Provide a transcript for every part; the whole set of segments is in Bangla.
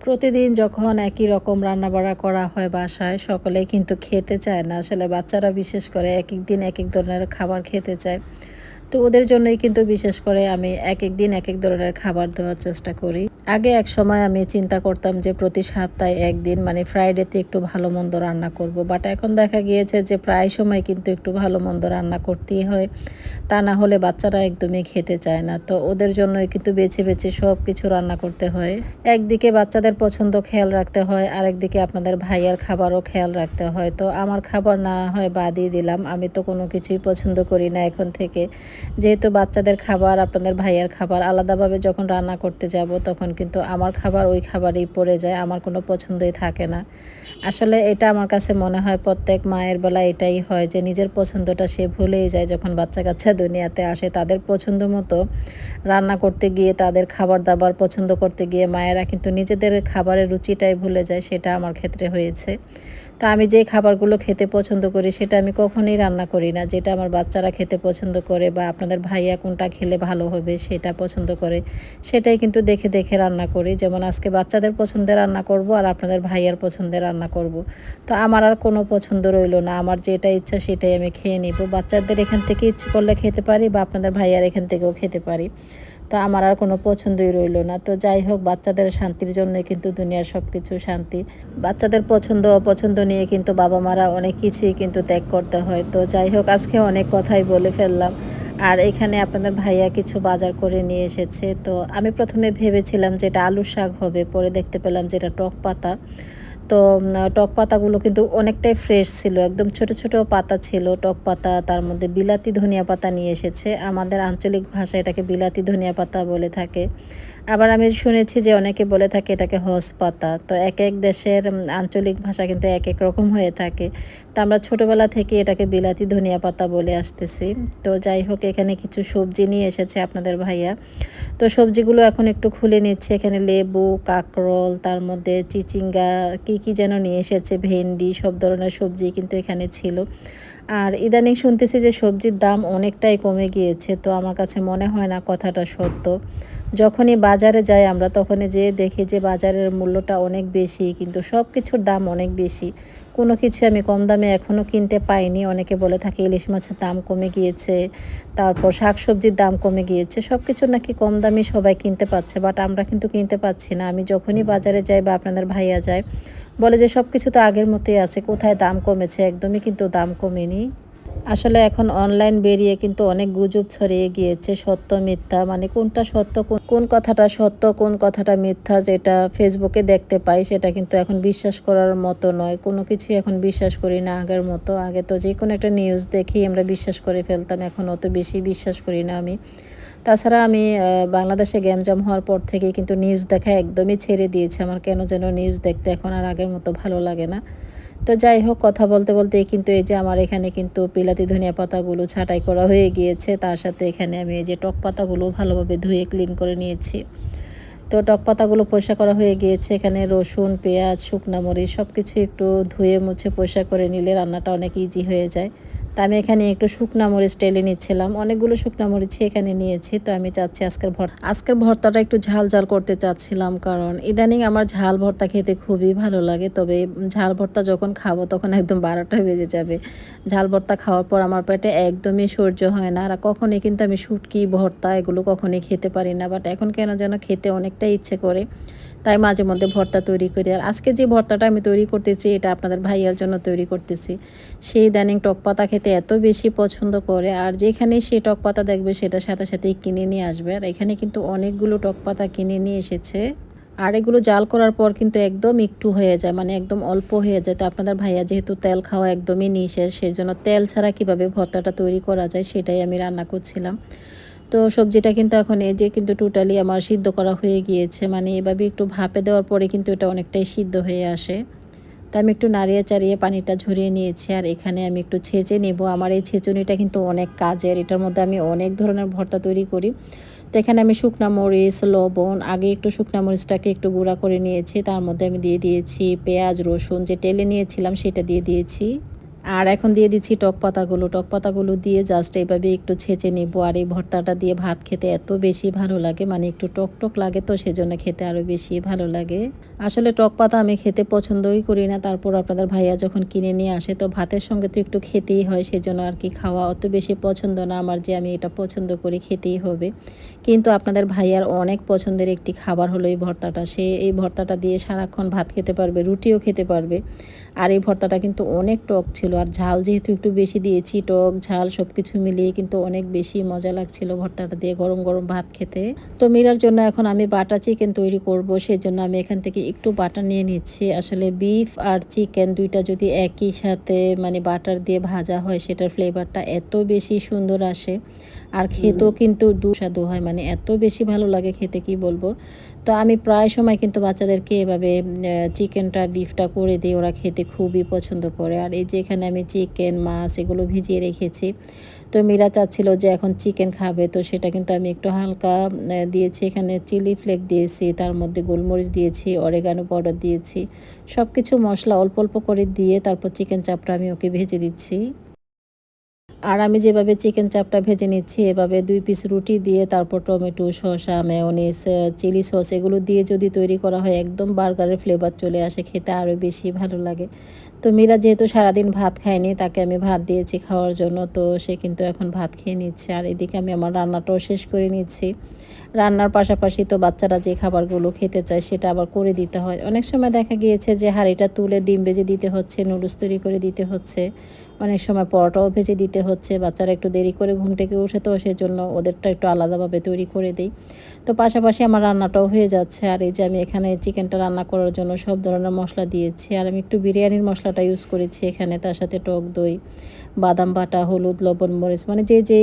প্রতিদিন যখন একই রকম রান্না রান্নাবাড়া করা হয় বাসায়, সকলেই কিন্তু খেতে চায় না। আসলে বাচ্চারা বিশেষ করে এক এক দিন এক এক ধরনের খাবার খেতে চায়। তো ওদের জন্যই কিন্তু বিশেষ করে আমি এক এক দিন এক এক ধরনের খাবার দেওয়ার চেষ্টা করি। আগে এক সময় আমি চিন্তা করতাম যে প্রতি সপ্তাহে একদিন মানে ফ্রাইডেতে একটু ভালো মন্দ রান্না করব। বাট এখন দেখা গিয়েছে যে প্রায় সময় কিন্তু একটু ভালো মন্দ রান্না করতেই হয়। তা না হলে বাচ্চারা একদমই খেতে চায় না। তো ওদের জন্যই কিন্তু বেছে বেছে সব কিছু রান্না করতে হয়। একদিকে বাচ্চাদের পছন্দ খেয়াল রাখতে হয়, আরেকদিকে আপনাদের ভাইয়ার খাবারও খেয়াল রাখতে হয়। তো আমার খাবার না হয় বাদই দিলাম। আমি তো কোনো কিছুই পছন্দ করি না এখন থেকে। যেহেতু বাচ্চাদের খাবার, আপনাদের ভাইয়ার খাবার, আলাদাভাবে যখন রান্না করতে যাব, তখন কিন্তু আমার খাবার ওই খাবারই পড়ে যায়, আমার কোনো পছন্দই থাকে না। আসলে এটা আমার কাছে মনে হয় প্রত্যেক মায়ের বেলা এটাই হয় যে, নিজের পছন্দটা সে ভুলেই যায় যখন বাচ্চা কাচ্চা দুনিয়াতে আসে। তাদের পছন্দ মতো রান্না করতে গিয়ে, তাদের খাবার দাবার পছন্দ করতে গিয়ে মায়েরা কিন্তু নিজেদের খাবারের রুচিটাই ভুলে যায়, সেটা আমার ক্ষেত্রে হয়েছে। তা আমি যে খাবারগুলো খেতে পছন্দ করি, সেটা আমি কখনোই রান্না করি না। যেটা আমার বাচ্চারা খেতে পছন্দ করে বা আপনাদের ভাইয়া কোনটা খেলে ভালো হবে, সেটা পছন্দ করে, সেটাই কিন্তু দেখে দেখে রান্না করি। যেমন আজকে বাচ্চাদের পছন্দের রান্না করব আর আপনাদের ভাইয়ার পছন্দের রান্না করব। তো আমার আর কোনো পছন্দ রইল না। আমার যেটা ইচ্ছা সেটাই আমি খেয়ে নিব। বাচ্চাদের এখান থেকে ইচ্ছে করলে খেতে পারি বা আপনাদের ভাইয়ার এখান থেকেও খেতে পারি। তো আমার আর কোনো পছন্দই রইল না। তো যাই হোক, বাচ্চাদের শান্তির জন্য কিন্তু দুনিয়ার সব কিছু শান্তি। বাচ্চাদের পছন্দ, অপছন্দ নিয়ে কিন্তু বাবা মারা অনেক কিছুই কিন্তু ত্যাগ করতে হয়। তো যাই হোক, আজকে অনেক কথাই বলে ফেললাম। আর এখানে আপনাদের ভাইয়া কিছু বাজার করে নিয়ে এসেছে। তো আমি প্রথমে ভেবেছিলাম যে এটা আলু শাক হবে, পরে দেখতে পেলাম যেটা টক পাতা। তো টক পাতাগুলো কিন্তু অনেকটাই ফ্রেশ ছিল। একদম ছোট ছোট পাতা ছিল টক পাতা, তার মধ্যে বিলাতি ধনিয়া পাতা নিয়ে এসেছে। আমাদের আঞ্চলিক ভাষায় এটাকে বিলাতি ধনিয়া পাতা বলে থাকে। আবার আমি শুনেছি যে অনেকে বলে থাকে এটাকে হস পাতা তো এক এক দেশের আঞ্চলিক ভাষা কিন্তু এক এক রকম হয়ে থাকে। তো আমরা ছোটোবেলা থেকে এটাকে বিলাতি ধনিয়া পাতা বলে আসতেছি। তো যাই হোক, এখানে কিছু সবজি নিয়ে এসেছে আপনাদের ভাইয়া। তো সবজিগুলো এখন একটু খুলে নিচ্ছে। এখানে লেবু, কাকরল, তার মধ্যে চিচিঙ্গা, কি কি যেন নিয়ে এসেছে, ভেন্ডি, সব ধরনের সবজি কিন্তু এখানে ছিল। আর ইদানিং শুনতেছি যে সবজির দাম অনেকটাই কমে গিয়েছে। তো আমার কাছে মনে হয় না কথাটা সত্য। যখনই বাজারে যাই আমরা, তখনই যে দেখি যে বাজারের মূল্যটা অনেক বেশি, কিন্তু সব কিছুর দাম অনেক বেশি। কোনো কিছু আমি কম দামে এখনও কিনতে পাইনি। অনেকে বলে থাকে, ইলিশ মাছের দাম কমে গিয়েছে, তারপর শাক সবজির দাম কমে গিয়েছে সব কিছু নাকি কম দামে সবাই কিনতে পাচ্ছে, বাট আমরা কিন্তু কিনতে পাচ্ছি না। আমি যখনই বাজারে যাই বা আপনাদের ভাইয়া যায়, বলে যে সব কিছু তো আগের মতোই আছে, কোথায় দাম কমেছে? একদমই কিন্তু দাম কমেনি। আসলে এখন অনলাইন বেরিয়ে কিন্তু অনেক গুজব ছড়িয়ে গিয়েছে, সত্য, মিথ্যা। মানে কোনটা সত্য, কোন কথাটা সত্য, কোন কথাটা মিথ্যা যেটা ফেসবুকে দেখতে পাই, সেটা কিন্তু এখন বিশ্বাস করার মতো নয়। কোনো কিছুই এখন বিশ্বাস করি না আগের মতো। আগে তো যে কোনো একটা নিউজ দেখেই আমরা বিশ্বাস করে ফেলতাম, এখন অত বেশি বিশ্বাস করি না আমি। তাছাড়া আমি বাংলাদেশে গ্যামজাম হওয়ার পর থেকে কিন্তু নিউজ দেখা একদমই ছেড়ে দিয়েছে। আমার কেন যেন নিউজ দেখতে এখন আর আগের মতো ভালো লাগে না। তো যাই হোক, কথা বলতে বলতে কিন্তু এই যে আমার এখানে কিন্তু পিলাতি ধনিয়া পাতাগুলো ছাটাই করা হয়ে গিয়েছে। তার সাথে এখানে আমি এই যে টক পাতাগুলো ভালোভাবে ধুয়ে ক্লিন করে নিয়েছি। তো টক পাতাগুলো পরিষ্কার করা হয়ে গিয়েছে। এখানে রসুন, পেঁয়াজ, শুকনা মরিচ সব কিছু একটু ধুয়ে মুছে পরিষ্কার করে নিলে রান্নাটা অনেক ইজি হয়ে যায়। তা আমি এখানে একটু শুকনা মরিচ টেলে নিচ্ছিলাম। অনেকগুলো শুকনা মরিচই এখানে নিয়েছি, তো আমি চাচ্ছি আজকের ভর্তা আজকের ভর্তাটা একটু ঝাল ঝাল করতে চাচ্ছিলাম কারণ ইদানিং আমার ঝাল ভর্তা খেতে খুবই ভালো লাগে, তবে ঝাল ভর্তা যখন খাব তখন একদম বারোটা বেজে যাবে। ঝাল ভর্তা খাওয়ার পর আমার পেটে একদমই সহ্য হয় না, আর কখনই কিন্তু আমি শুটকি, ভর্তা এগুলো কখনই খেতে পারি না বাট এখন কেন যেন খেতে অনেকটা ইচ্ছে করে। তাই মাঝে মধ্যে ভর্তা তৈরি করি। আর আজকে যে ভর্তাটা আমি তৈরি করতেছি, এটা আপনাদের ভাইয়ার জন্য তৈরি করতেছি। সেই দানিং টক পাতা খেতে এত বেশি পছন্দ করে, আর যেখানে সে টক পাতা দেখবে, সেটা সাথে সাথেই কিনে নিয়ে আসবে। আর এখানে কিন্তু অনেকগুলো টক পাতা কিনে নিয়ে এসেছে। আর এগুলো জাল করার পর কিন্তু একদম একটু হয়ে যায় মানে একদম অল্প হয়ে যায়। তো আপনাদের ভাইয়া যেহেতু তেল খাওয়া একদমই নিষেধ সেই জন্য তেল ছাড়া কীভাবে ভর্তাটা তৈরি করা যায়, সেটাই আমি রান্না করছিলাম। তো সবজিটা কিন্তু এখন এই যে কিন্তু টোটালি আমার সিদ্ধ করা হয়ে গিয়েছে। মানে এভাবে একটু ভাপে দেওয়ার পরে কিন্তু এটা অনেকটাই সিদ্ধ হয়ে আসে। তো আমি একটু নাড়িয়ে চাড়িয়ে পানিটা ঝরিয়ে নিয়েছি আর এখানে আমি একটু ছেঁচে নেব। আমার এই ছেঁচুনিটা কিন্তু অনেক কাজের। এটার মধ্যে আমি অনেক ধরনের ভর্তা তৈরি করি। তো এখানে আমি শুকনা মরিচ, লবণ, আগে একটু শুকনা মরিচটাকে একটু গুঁড়া করে নিয়েছি। তার মধ্যে আমি দিয়ে দিয়েছি পেঁয়াজ, রসুন, যে টেলে নিয়েছিলাম সেটা দিয়ে দিয়েছি। আর এখন দিয়ে দিচ্ছি টক পাতাগুলো। টক পাতাগুলো দিয়ে জাস্ট এইভাবে একটু ছেঁচে নিব। আর এই ভর্তাটা দিয়ে ভাত খেতে এত বেশি ভালো লাগে মানে একটু টক টক লাগে তো সেজন্য খেতে আরও বেশি ভালো লাগে। আসলে টক পাতা আমি খেতে পছন্দই করি না। তারপর আপনাদের ভাইয়া যখন কিনে নিয়ে আসে, তো ভাতের সঙ্গে তো একটু খেতেই হয়, সেজন্য আর কি খাওয়া অত বেশি পছন্দ না। আমার যে আমি এটা পছন্দ করি, খেতেই হবে। কিন্তু আপনাদের ভাইয়ার অনেক পছন্দের একটি খাবার হলো এই ভর্তাটা। সে এই ভর্তাটা দিয়ে সারাক্ষণ ভাত খেতে পারবে, রুটিও খেতে পারবে। আর এই ভর্তাটা কিন্তু অনেক টক ছিল। আর ঝাল যেহেতু একটু বেশি দিয়েছি টক ঝাল সব কিছু মিলিয়ে কিন্তু অনেক বেশি মজা লাগছিল ভর্তাটা দিয়ে গরম গরম ভাত খেতে। তো মিরার জন্য এখন আমি বাটা চিকেন তৈরি করব সেজন্য আমি এখান থেকে একটু বাটার নিয়ে নিচ্ছি। আসলে বিফ আর চিকেন দুইটা যদি একই সাথে মানে বাটার দিয়ে ভাজা হয় সেটার ফ্লেভারটা এত বেশি সুন্দর আসে। আর খেতেও কিন্তু দুসাদু হয় মানে এত বেশি ভালো লাগে খেতে কি বলব? তো আমি প্রায় সময় কিন্তু বাচ্চাদেরকে এভাবে চিকেনটা বিফটা করে দিই ওরা খেতে খুবই পছন্দ করে। আর এই যে এখানে আমি চিকেন, মাছ এগুলো ভিজিয়ে রেখেছি। তো মীরা চাচ্ছিল যে এখন চিকেন খাবে, তো সেটা কিন্তু আমি একটু হালকা দিয়েছি। এখানে চিলি ফ্লেক দিয়েছি, তার মধ্যে গোলমরিচ দিয়েছি অরেগানো পাউডার দিয়েছি। সব কিছু মশলা অল্প অল্প করে দিয়ে তারপর চিকেন চাপটা আমি ওকে ভেজে দিচ্ছি। আর আমি যেভাবে চিকেন চাপটা ভেজে নিচ্ছি, এভাবে দুই পিস রুটি দিয়ে, তারপর টমেটো, শসা মেয়নিস চিলি সস এগুলো দিয়ে যদি তৈরি করা হয়, একদম বার্গারের ফ্লেভার চলে আসে, খেতে আরও বেশি ভালো লাগে। তো মীরা যেহেতু সারাদিন ভাত খায়নি, তাকে আমি ভাত দিয়েছি খাওয়ার জন্য, তো সে কিন্তু এখন ভাত খেয়ে নিচ্ছে। আর এদিকে আমি আমার রান্নাটাও শেষ করে নিচ্ছি। রান্নার পাশাপাশি তো বাচ্চারা যে খাবারগুলো খেতে চায়, সেটা আবার করে দিতে হয়। অনেক সময় দেখা গিয়েছে যে হাঁড়িটা তুলে ডিম বেজে দিতে হচ্ছে, নুডলস তৈরি করে দিতে হচ্ছে। অনেক সময় পরোটাও ভেজে দিতে হচ্ছে, বাচ্চারা একটু দেরি করে ঘুম থেকে উঠে তো সেজন্য ওদেরটা একটু আলাদাভাবে তৈরি করে দিই। তো পাশাপাশি আমার রান্নাটাও হয়ে যাচ্ছে, আর এই যে আমি এখানে চিকেনটা রান্না করার জন্য সব ধরনের মশলা দিয়েছি, আর আমি একটু বিরিয়ানির মশলাটা ইউজ করেছি এখানে, তার সাথে টক দই, বাদাম বাটা, হলুদ, লবণ, মরিচ মানে যে যে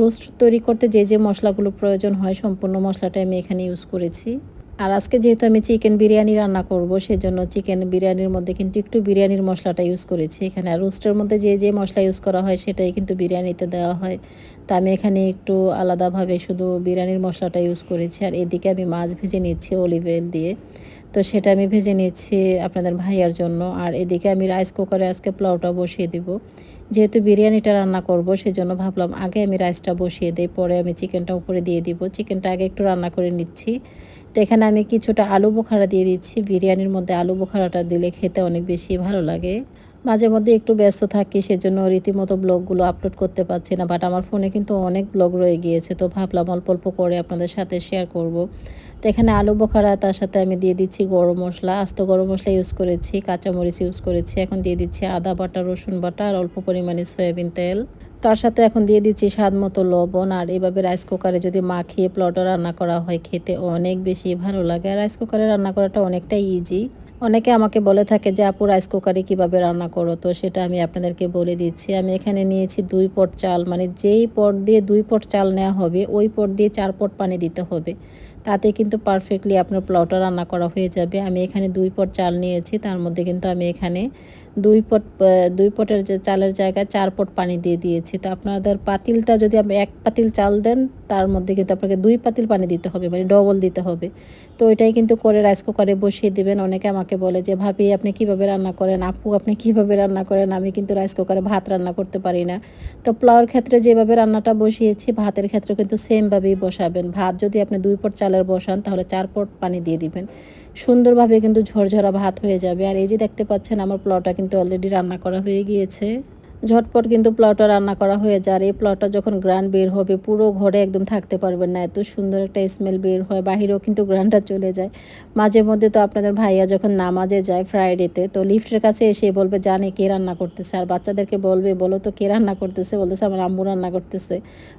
রোস্ট তৈরি করতে যে যে মশলাগুলো প্রয়োজন হয়, সম্পূর্ণ মশলাটা আমি এখানে ইউজ করেছি। আর আজকে যেহেতু আমি চিকেন বিরিয়ানি রান্না করব, সেজন্য চিকেন বিরিয়ানির মধ্যে কিন্তু একটু বিরিয়ানির মশলাটা ইউজ করেছি। এখানে আর রোস্টের মধ্যে যে যে মশলা ইউজ করা হয়, সেটাই কিন্তু বিরিয়ানিতে দেওয়া হয়। তা আমি এখানে একটু আলাদাভাবে শুধু বিরিয়ানির মশলাটা ইউজ করেছি, আর এদিকে আমি মাছ ভেজে নিচ্ছি অলিভ অয়েল দিয়ে। তো সেটা আমি ভেজে নিচ্ছি আপনাদের ভাইয়ার জন্য। আর এদিকে আমি রাইস কুকারে আজকে পোলাওটা বসিয়ে দিব। যেহেতু বিরিয়ানিটা রান্না করব, সেজন্য ভাবলাম আগে আমি রাইসটা বসিয়ে দিই, পরে আমি চিকেনটা উপরে দিয়ে দিব। চিকেনটা আগে একটু রান্না করে নিচ্ছি। তো এখানে আমি কিছুটা আলু বোখারা দিয়ে দিচ্ছি। বিরিয়ানির মধ্যে আলু বোখারাটা দিলে খেতে অনেক বেশি ভালো লাগে। মাঝে মধ্যে একটু ব্যস্ত থাকি, সেজন্য রীতিমতো ব্লগগুলো আপলোড করতে পারছি না, বাট আমার ফোনে কিন্তু অনেক ব্লগ রয়ে গিয়েছে, তো ভাবলাম অল্প অল্প করে আপনাদের সাথে শেয়ার করব। তো এখানে আলু বোখারা, তার সাথে আমি দিয়ে দিচ্ছি গরম মশলা। আস্ত গরম মশলা ইউজ করেছি, কাঁচামরিচ ইউজ করেছি। এখন দিয়ে দিচ্ছি আদা বাটা, রসুন বাটা আর অল্প পরিমাণে সয়াবিন তেল। তার সাথে এখন দিয়ে দিচ্ছি স্বাদ মতো লবণ, আর এভাবে রাইস কুকারে যদি মাখিয়ে প্লটও রান্না করা হয় খেতে অনেক বেশি ভালো লাগে। আর রাইস কুকারে রান্না করাটা অনেকটাই ইজি অনেকে আমাকে বলে থাকে যে, আপু রাইস কুকারে কীভাবে রান্না করো? তো সেটা আমি আপনাদেরকে বলে দিচ্ছি। আমি এখানে নিয়েছি দুই পট চাল মানে যেই পট দিয়ে দুই পট চাল নেওয়া হবে, ওই পট দিয়ে চার পট পানি দিতে হবে। তাতে কিন্তু পারফেক্টলি আপনার পোলাওটা রান্না করা হয়ে যাবে। আমি এখানে দুই পট চাল নিয়েছি, তার মধ্যে কিন্তু আমি এখানে দুই পট দুই পটের যে চালের জায়গায় চার পট পানি দিয়ে দিয়েছি। তো আপনাদের পাতিলটা যদি আপনি এক পাতিল চাল দেন, তার মধ্যে কিন্তু আপনাকে দুই পাতিল পানি দিতে হবে মানে ডবল দিতে হবে। তো ওইটাই কিন্তু করে রাইস কুকারে বসিয়ে দিবেন। অনেকে আমাকে বলে যে, ভাবি, আপনি কীভাবে রান্না করেন? আপু, আপনি কীভাবে রান্না করেন? আমি কিন্তু রাইস কুকারে ভাত রান্না করতে পারি না। তো পোলাওর ক্ষেত্রে যেভাবে রান্নাটা বসিয়েছি, ভাতের ক্ষেত্রে কিন্তু সেমভাবেই বসাবেন। ভাত যদি আপনি দুই পট চালের বসান, তাহলে চার পট পানি দিয়ে দিবেন। সুন্দরভাবে কিন্তু ঝরঝরা ভাত হয়ে যাবে। আর এই যে দেখতে পাচ্ছেন, আমার পোলাওটা কিন্তু অলরেডি রান্না করা হয়ে গিয়েছে। ঝটপট কিন্তু প্লটটা রান্না করা হয়ে যায় আর এই প্লটটা যখন গ্রান বের হবে, পুরো ঘরে একদম থাকতে পারবেন না। এত সুন্দর একটা স্মেল বের হয়, বাহিরেও কিন্তু গ্রানটা চলে যায়। মাঝে মধ্যে তো আপনাদের ভাইয়া যখন নামাজে যায় ফ্রাইডেতে তো লিফটের কাছে এসে বলবে, জানে কে রান্না করতেছে? আর বাচ্চাদেরকে বলবে, বলো তো কে রান্না করতেছে? বলতেছে, আমার আম্মু রান্না করতেছে।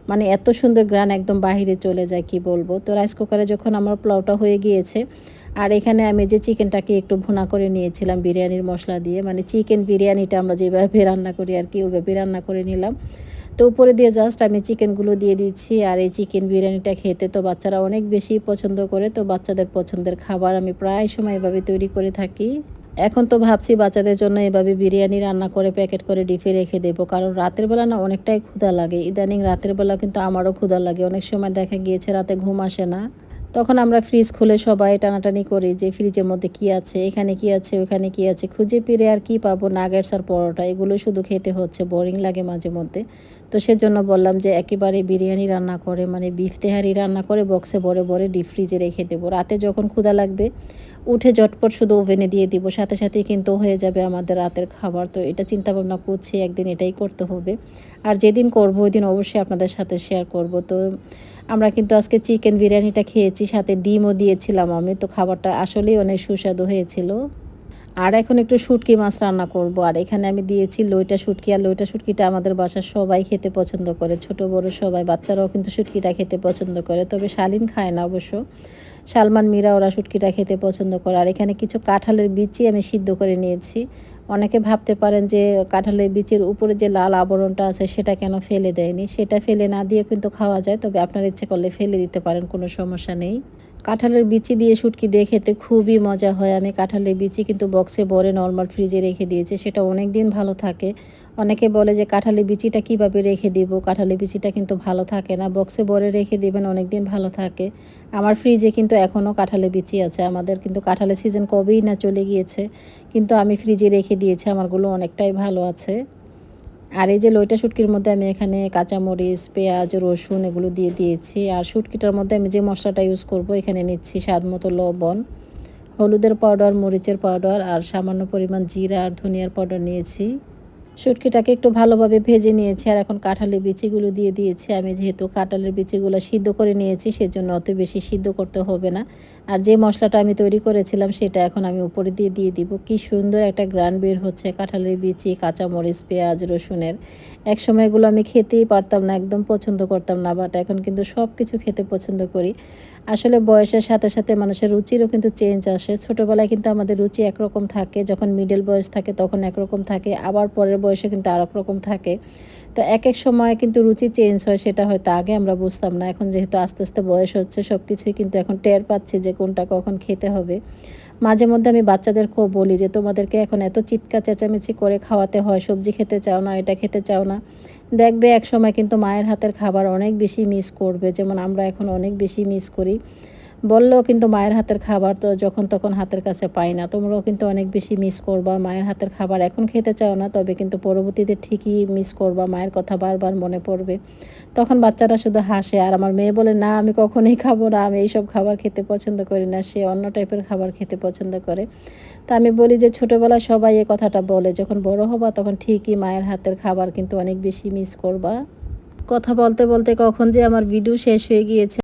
মানে এত সুন্দর গ্রান একদম বাহিরে চলে যায়, কি বলব? তো রাইস কুকারে যখন আমার প্লাউটা হয়ে গিয়েছে আর এখানে আমি যে চিকেনটাকে একটু ভুনা করে নিয়েছিলাম, বিরিয়ানির মশলা দিয়ে মানে চিকেন বিরিয়ানিটা আমরা যেভাবে রান্না করি আর কি ওইভাবে রান্না করে নিলাম। তো উপরে দিয়ে জাস্ট আমি চিকেনগুলো দিয়ে দিচ্ছি, আর এই চিকেন বিরিয়ানিটা খেতে তো বাচ্চারা অনেক বেশি পছন্দ করে, তো বাচ্চাদের পছন্দের খাবার আমি প্রায় সময় এভাবে তৈরি করে থাকি। এখন তো ভাবছি বাচ্চাদের জন্য এভাবে বিরিয়ানি রান্না করে প্যাকেট করে ডিপে রেখে দেবো, কারণ রাতের বেলা না অনেকটাই ক্ষুধা লাগে। ইদানিং রাতের বেলা কিন্তু আমারও ক্ষুধা লাগে, অনেক সময় দেখা গিয়েছে রাতে ঘুম আসে না। তখন আমরা ফ্রিজ খুলে সবাই টানাটানি করি যে ফ্রিজের মধ্যে কি আছে, এখানে কি আছে, ওখানে কি আছে, খুঁজে পেরে আর কি পাবো নাগেটস আর পরোটা, এগুলো শুধু খেতে হচ্ছে বোরিং লাগে মাঝে মধ্যে। তো সেজন্য বললাম যে একেবারে বিরিয়ানি রান্না করে মানে বিফ তেহারি রান্না করে বক্সে বড়ে বড়ে ডিপ ফ্রিজে রেখে দেবো। রাতে যখন ক্ষুদা লাগবে, উঠে ঝটপট শুধু ওভেনে দিয়ে দিব। সাথে সাথেই কিন্তু হয়ে যাবে আমাদের রাতের খাবার। তো এটা চিন্তা ভাবনা করছি, একদিন এটাই করতে হবে। আর যেদিন করব, ওই দিন অবশ্যই আপনাদের সাথে শেয়ার করব। তো আমরা কিন্তু আজকে চিকেন বিরিয়ানিটা খেয়েছি, সাথে ডিমও দিয়েছিলাম আমি। তো খাবারটা আসলেই অনেক সুস্বাদু হয়েছিল। আর এখন একটু শুটকি মাছ রান্না করব। আর এখানে আমি দিয়েছি লইটা শুটকি, আর লইটা শুটকিটা আমাদের বাসার সবাই খেতে পছন্দ করে। ছোট, বড় সবাই, বাচ্চারাও কিন্তু শুটকিটা খেতে পছন্দ করে। তবে শালিন খায় না অবশ্য। সালমান মীরা ওরা শুটকিটা খেতে পছন্দ করে। আর এখানে কিছু কাঁঠালের বিচি আমি সিদ্ধ করে নিয়েছি। অনেকে ভাবতে পারেন যে কাঁঠালের বীজের উপরে যে লাল আবরণটা আছে, সেটা কেন ফেলে দেয়নি? সেটা ফেলে না দিয়ে কিন্তু খাওয়া যায়, তবে আপনার ইচ্ছে করলে ফেলে দিতে পারেন, কোনো সমস্যা নেই। কাঁঠালের বিচি দিয়ে শুটকি দিয়ে খেতে খুবই মজা হয়। আমি কাঁঠালের বিচি কিন্তু বক্সে ভরে নর্মাল ফ্রিজে রেখে দিয়েছি, সেটা অনেক দিন ভালো থাকে। অনেকে বলে যে কাঁঠালি বিচিটা কীভাবে রেখে দিব? কাঁঠালি বিচিটা কিন্তু ভালো থাকে না। বক্সে ভরে রেখে দিবেন অনেক দিন ভালো থাকে। আমার ফ্রিজে কিন্তু এখনও কাঁঠালের বিচি আছে। আমাদের কিন্তু কাঁঠালের সিজন কবেই না চলে গিয়েছে। কিন্তু আমি ফ্রিজে রেখে দিয়েছি, আমারগুলো অনেকটাই ভালো আছে। আর এই যে লইটা শুটকির মধ্যে আমি এখানে কাঁচামরিচ, পেঁয়াজ, রসুন এগুলো দিয়ে দিয়েছি। আর শুটকিটার মধ্যে আমি যে মশলাটা ইউজ করব, এখানে নিচ্ছি স্বাদ মতো লবণ, হলুদের পাউডার মরিচের পাউডার আর সামান্য পরিমাণ জিরা আর ধনিয়ার পাউডার নিয়েছি। শুটকিটাকে একটু ভালোভাবে ভেজে নিয়েছি আর এখন কাঁঠালের বিচিগুলো দিয়ে দিয়েছি। আমি যেহেতু কাঁঠালের বিচিগুলো সিদ্ধ করে নিয়েছি, সেজন্য অত বেশি সিদ্ধ করতে হবে না। আর যে মশলাটা আমি তৈরি করেছিলাম, সেটা এখন আমি উপরে দিয়ে দিয়ে দিব। কি সুন্দর একটা গ্রান বের হচ্ছে কাঁঠালের বিচি, কাঁচামরিচ, পেঁয়াজ, রসুনের। এক সময় এগুলো আমি খেতেই পারতাম না, একদম পছন্দ করতাম না বাট এখন কিন্তু সব কিছু খেতে পছন্দ করি। আসলে বয়সের সাথে সাথে মানুষের রুচিরও কিন্তু চেঞ্জ আসে। ছোটোবেলায় কিন্তু আমাদের রুচি একরকম থাকে, যখন মিডল বয়স থাকে তখন একরকম থাকে, আবার পরের বয়সে কিন্তু আর রকম থাকে। তো এক এক সময় কিন্তু রুচি চেঞ্জ হয়, সেটা হয়তো আগে আমরা বুঝতাম না, এখন যেহেতু আস্তে আস্তে বয়স হচ্ছে সব কিছুই কিন্তু এখন টের পাচ্ছি যে কোনটা কখন খেতে হবে। মাঝে মধ্যে আমি বাচ্চাদের খুব বলি যে, তোমাদেরকে এখন এত চিটকা চেঁচামেচি করে খাওয়াতে হয়, সবজি খেতে চাও না, এটা খেতে চাও না। দেখবে এক সময় কিন্তু মায়ের হাতের খাবার অনেক বেশি মিস করবে। যেমন আমরা এখন অনেক বেশি মিস করি। বললেও কিন্তু মায়ের হাতের খাবার তো যখন তখন হাতের কাছে পাই না। তোমরাও কিন্তু অনেক বেশি মিস করবা, মায়ের হাতের খাবার এখন খেতে চাও না, তবে কিন্তু পরবর্তীতে ঠিকই মিস করবা, মায়ের কথা বারবার মনে পড়বে। তখন বাচ্চারা শুধু হাসে, আর আমার মেয়ে বলে, না, আমি কখনোই খাব না, আমি এইসব খাবার খেতে পছন্দ করি না। সে অন্য টাইপের খাবার খেতে পছন্দ করে। তা আমি বলি যে, ছোটোবেলায় সবাই এ কথাটা বলে, যখন বড় হবা তখন ঠিকই মায়ের হাতের খাবার কিন্তু অনেক বেশি মিস করবা। কথা বলতে বলতে কখন যে আমার ভিডিও শেষ হয়ে গিয়েছে।